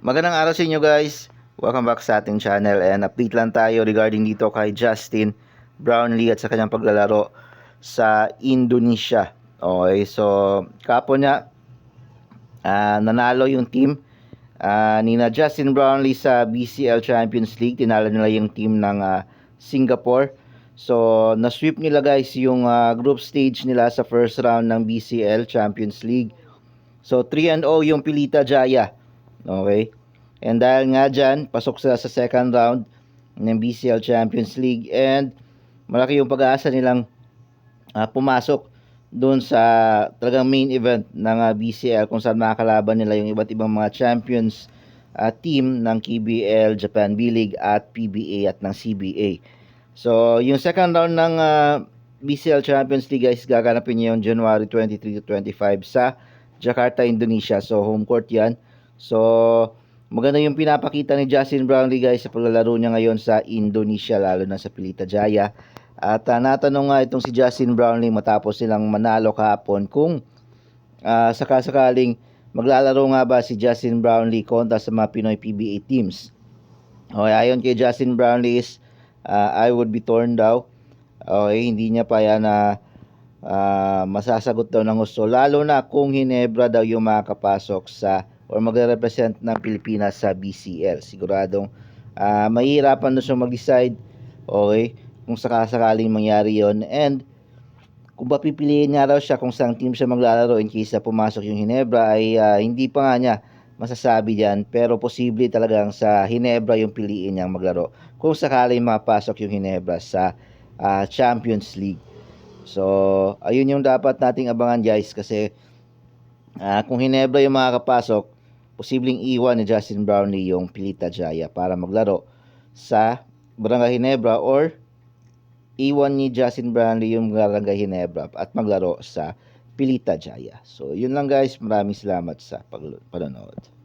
Magandang araw sa inyo guys. Welcome back sa ating channel and update lang tayo regarding dito kay Justin Brownlee at sa kanyang paglalaro sa Indonesia. Okay, so kapo niya ah, nanalo yung team ah, ni na Justin Brownlee sa BCL Champions League. Tinalo nila yung team ng ah, Singapore. So, na-sweep nila guys yung ah, group stage nila sa first round ng BCL Champions League. So, 3 and 0 yung Pilita Jaya. Okay? And dahil nga dyan, pasok sila sa second round ng BCL Champions League and malaki yung pag-aasa nilang ah, pumasok doon sa talagang main event ng ah, BCL kung saan makakalaban nila yung iba't ibang mga champions ah, team ng KBL, Japan B-League at PBA at ng CBA. So, yung second round ng ah, BCL Champions League guys, gaganapin niya yung January 23 to 25 sa Jakarta, Indonesia. So, home court yan. So, maganda yung pinapakita ni Justin Brownlee guys sa paglalaro niya ngayon sa Indonesia, lalo na sa Pilita Jaya. At ah, natanong nga itong si Justin Brownlee matapos silang manalo kahapon kung ah, sakasakaling maglalaro nga ba si Justin Brownlee kontra sa mga Pinoy PBA teams. Okay, ayon kay Justin Brownlee is ah, I would be torn daw. Okay, hindi niya pa yan na ah, masasagot daw ng gusto. Lalo na kung Hinebra daw yung makakapasok sa or magre-represent ng Pilipinas sa BCL. Siguradong ah, mahihirapan na siya mag-decide. Okay, kung sakasakaling mangyari yon and kung papipiliin nga raw siya kung saan team siya maglalaro in case na pumasok yung Hinebra ay ah, hindi pa nga niya masasabi diyan pero posible talagang sa Hinebra yung piliin niyang maglaro kung sakaling mapasok yung Hinebra sa ah, Champions League. So, ayun yung dapat nating abangan guys kasi ah, kung Hinebra yung makakapasok, posibleng iwan ni Justin Brownlee yung Pilita Jaya para maglaro sa Barangay Hinebra or iwan ni Justin Brownlee yung Barangay Hinebra at maglaro sa Pilita Jaya. So, yun lang guys. Maraming salamat sa panonood.